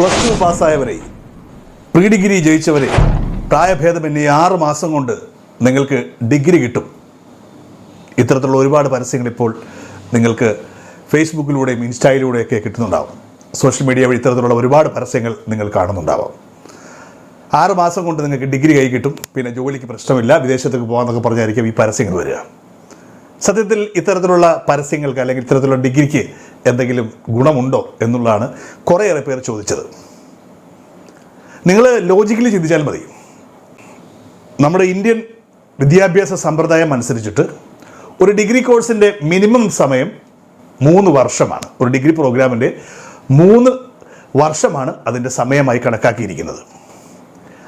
Plus two പാസ്സായവരെ pre degree ജയിച്ചവരെ പ്രായഭേദമന്യേ ആറ് മാസം കൊണ്ട് നിങ്ങൾക്ക് ഡിഗ്രി കിട്ടും. ഇത്തരത്തിലുള്ള ഒരുപാട് പരസ്യങ്ങൾ ഇപ്പോൾ നിങ്ങൾക്ക് ഫേസ്ബുക്കിലൂടെയും ഇൻസ്റ്റയിലൂടെയൊക്കെ കിട്ടുന്നുണ്ടാവും. സോഷ്യൽ മീഡിയ വഴി ഇത്തരത്തിലുള്ള ഒരുപാട് പരസ്യങ്ങൾ നിങ്ങൾ കാണുന്നുണ്ടാവാം. ആറ് മാസം കൊണ്ട് നിങ്ങൾക്ക് ഡിഗ്രി കൈ കിട്ടും. പിന്നെ ജോലിക്ക് പ്രശ്നമില്ല വിദേശത്തേക്ക് പോകാമെന്നൊക്കെ പറഞ്ഞായിരിക്കും ഈ പരസ്യങ്ങൾ വരിക. സത്യത്തിൽ ഇത്തരത്തിലുള്ള പരസ്യങ്ങൾക്ക് അല്ലെങ്കിൽ ഇത്തരത്തിലുള്ള ഡിഗ്രിക്ക് എന്തെങ്കിലും ഗുണമുണ്ടോ എന്നുള്ളതാണ് കുറേയേറെ പേർ ചോദിച്ചത്. നിങ്ങൾ ലോജിക്കലി ചിന്തിച്ചാൽ മതി. നമ്മുടെ ഇന്ത്യൻ വിദ്യാഭ്യാസ സമ്പ്രദായം അനുസരിച്ചിട്ട് ഒരു ഡിഗ്രി കോഴ്സിന്റെ മിനിമം സമയം മൂന്ന് വർഷമാണ്. ഒരു ഡിഗ്രി പ്രോഗ്രാമിന്റെ മൂന്ന് വർഷമാണ് അതിന്റെ സമയമായി കണക്കാക്കിയിരിക്കുന്നത്.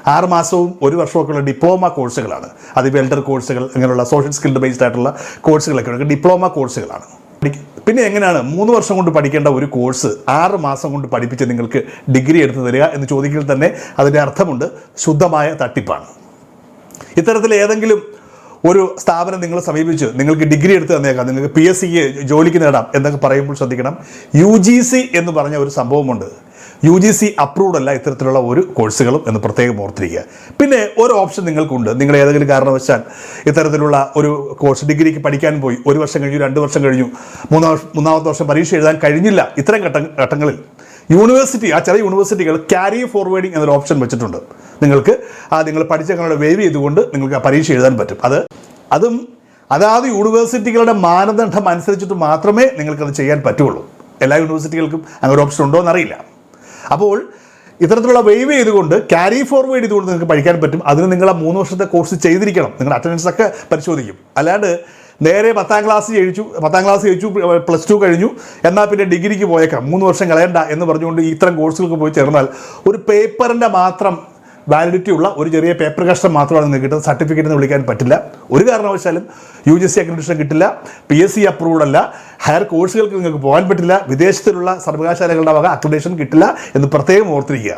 ആറ് മാസവും ഒരു വർഷമൊക്കെയുള്ള ഡിപ്ലോമ കോഴ്സുകളാണ്. അത് വെൽഡർ കോഴ്സുകൾ അങ്ങനെയുള്ള സോഷ്യൽ സ്കിൽഡ് ബേസ്ഡ് ആയിട്ടുള്ള കോഴ്സുകളൊക്കെ ഡിപ്ലോമ കോഴ്സുകളാണ് പിന്നെ എങ്ങനെയാണ് മൂന്ന് വർഷം കൊണ്ട് പഠിക്കേണ്ട ഒരു കോഴ്സ് ആറ് മാസം കൊണ്ട് പഠിപ്പിച്ച് നിങ്ങൾക്ക് ഡിഗ്രി എടുത്തു തരിക എന്ന് ചോദിക്കൽ തന്നെ അതിന്റെ അർത്ഥമുണ്ട് ശുദ്ധമായ തട്ടിപ്പാണ്. ഇത്തരത്തിൽ ഏതെങ്കിലും ഒരു സ്ഥാപനം നിങ്ങൾ സമീപിച്ചു നിങ്ങൾക്ക് ഡിഗ്രി എടുത്ത് തന്നേക്കാം നിങ്ങൾക്ക് പി എസ് സിക്ക് ജോലിക്ക് നേടാം എന്നൊക്കെ പറയുമ്പോൾ ശ്രദ്ധിക്കണം. യു ജി സി എന്ന് പറഞ്ഞ ഒരു സംഭവമുണ്ട്. യു ജി സി അപ്രൂവ്ഡ് അല്ല ഇത്തരത്തിലുള്ള ഒരു കോഴ്സുകളും എന്ന് പ്രത്യേകം ഓർത്തിരിക്കുക. പിന്നെ ഒരു ഓപ്ഷൻ നിങ്ങൾക്കുണ്ട്. നിങ്ങൾ ഏതെങ്കിലും കാരണവശാൽ ഇത്തരത്തിലുള്ള ഒരു കോഴ്സ് ഡിഗ്രിക്ക് പഠിക്കാൻ പോയി ഒരു വർഷം കഴിഞ്ഞു രണ്ട് വർഷം കഴിഞ്ഞു മൂന്നാം മൂന്നാമത്തെ വർഷം പരീക്ഷ എഴുതാൻ കഴിഞ്ഞില്ല ഇത്തരം ഘട്ട ഘട്ടങ്ങളിൽ. യൂണിവേഴ്സിറ്റി ആ ചെറിയ യൂണിവേഴ്സിറ്റികൾ ക്യാരി ഫോർവേഡിംഗ് എന്നൊരു ഓപ്ഷൻ വെച്ചിട്ടുണ്ട്. നിങ്ങൾക്ക് ആ നിങ്ങൾ പഠിച്ച വേവ് ചെയ്തുകൊണ്ട് നിങ്ങൾക്ക് ആ പരീക്ഷ എഴുതാൻ പറ്റും. അത് അതും അതാത് യൂണിവേഴ്സിറ്റികളുടെ മാനദണ്ഡം അനുസരിച്ചിട്ട് മാത്രമേ നിങ്ങൾക്കത് ചെയ്യാൻ പറ്റുള്ളൂ. എല്ലാ യൂണിവേഴ്സിറ്റികൾക്കും അങ്ങനെ ഓപ്ഷൻ ഉണ്ടോ എന്നറിയില്ല. അപ്പോൾ ഇത്തരത്തിലുള്ള വെയ്വ് ചെയ്തുകൊണ്ട് ക്യാരി ഫോർവേഡ് ചെയ്തുകൊണ്ട് നിങ്ങൾക്ക് പഠിക്കാൻ പറ്റും. അതിന് നിങ്ങൾ ആ മൂന്ന് വർഷത്തെ കോഴ്സ് ചെയ്തിരിക്കണം. നിങ്ങളുടെ അറ്റൻഡൻസ് ഒക്കെ പരിശോധിക്കും. അല്ലാണ്ട് നേരെ പത്താം ക്ലാസ് കഴിച്ചു പത്താം ക്ലാസ് കഴിച്ചു പ്ലസ് ടു കഴിഞ്ഞു എന്നാൽ പിന്നെ ഡിഗ്രിക്ക് പോയേക്കാം. മൂന്ന് വർഷം കളയണ്ട എന്ന് പറഞ്ഞുകൊണ്ട് ഇത്തരം കോഴ്സുകൾക്ക് പോയി ചേർന്നാൽ ഒരു പേപ്പറിന്റെ മാത്രം വാലിഡിറ്റി ഉള്ള ഒരു ചെറിയ പേപ്പർ കഷ്ടം മാത്രമാണ് നിങ്ങൾക്ക് കിട്ടുന്നത്. സർട്ടിഫിക്കറ്റ് എന്ന് വിളിക്കാൻ പറ്റില്ല. ഒരു കാരണവശാലും യു ജി സി അക്രഡിഷൻ കിട്ടില്ല. പി എസ് സി അപ്രൂവ്ഡ് അല്ല. ഹയർ കോഴ്സുകൾക്ക് നിങ്ങൾക്ക് പോകാൻ പറ്റില്ല. വിദേശത്തിലുള്ള സർവകലാശാലകളുടെ വക അക്രഡേഷൻ കിട്ടില്ല എന്ന് പ്രത്യേകം ഓർത്തിരിക്കുക.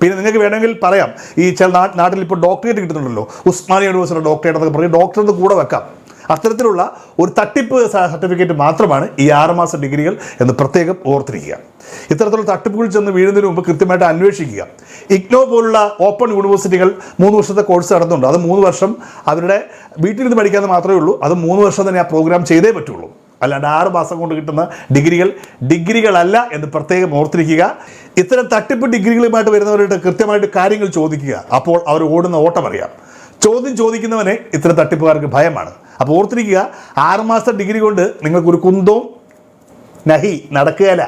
പിന്നെ നിങ്ങൾക്ക് വേണമെങ്കിൽ പറയാം. ഈ ചില നാട്ടിൽ ഇപ്പോൾ ഡോക്ടറേറ്റ് കിട്ടുന്നുണ്ടല്ലോ. ഉസ്മാനി യൂണിവേഴ്സിറ്റിയുടെ ഡോക്ടറേറ്റ് എന്നൊക്കെ പറയും ഡോക്ടറിന് കൂടെ വെക്കാം. അത്തരത്തിലുള്ള ഒരു തട്ടിപ്പ് സർട്ടിഫിക്കറ്റ് മാത്രമാണ് ഈ ആറുമാസ ഡിഗ്രികൾ എന്ന് പ്രത്യേകം ഓർത്തിരിക്കുക. ഇത്തരത്തിലുള്ള തട്ടിപ്പുകൾ ചെന്ന് വീഴുന്നതിന് മുമ്പ് കൃത്യമായിട്ട് അന്വേഷിക്കുക. ഇഗ്നോ പോലുള്ള ഓപ്പൺ യൂണിവേഴ്സിറ്റികൾ മൂന്ന് വർഷത്തെ കോഴ്സ് നടത്തുന്നുണ്ട്. അത് മൂന്ന് വർഷം അവരുടെ വീട്ടിലിരുന്ന് പഠിക്കാതെ മാത്രമേ ഉള്ളൂ. അത് മൂന്ന് വർഷം തന്നെ ആ പ്രോഗ്രാം ചെയ്തേ പറ്റുള്ളൂ. അല്ലാണ്ട് ആറ് മാസം കൊണ്ട് കിട്ടുന്ന ഡിഗ്രികൾ ഡിഗ്രികളല്ല എന്ന് പ്രത്യേകം ഓർത്തിരിക്കുക. ഇത്തരം തട്ടിപ്പ് ഡിഗ്രികളുമായിട്ട് വരുന്നവരുടെ കൃത്യമായിട്ട് കാര്യങ്ങൾ ചോദിക്കുക. അപ്പോൾ അവർ ഓടുന്ന ഓട്ടം അറിയാം. ചോദ്യം ചോദിക്കുന്നവനെ ഇത്തരം തട്ടിപ്പുകാർക്ക് ഭയമാണ്. അപ്പോൾ ഓർത്തിരിക്കുക ആറുമാസത്തെ ഡിഗ്രി കൊണ്ട് നിങ്ങൾക്കൊരു കുന്തവും നഹി നടക്കുകയില്ല.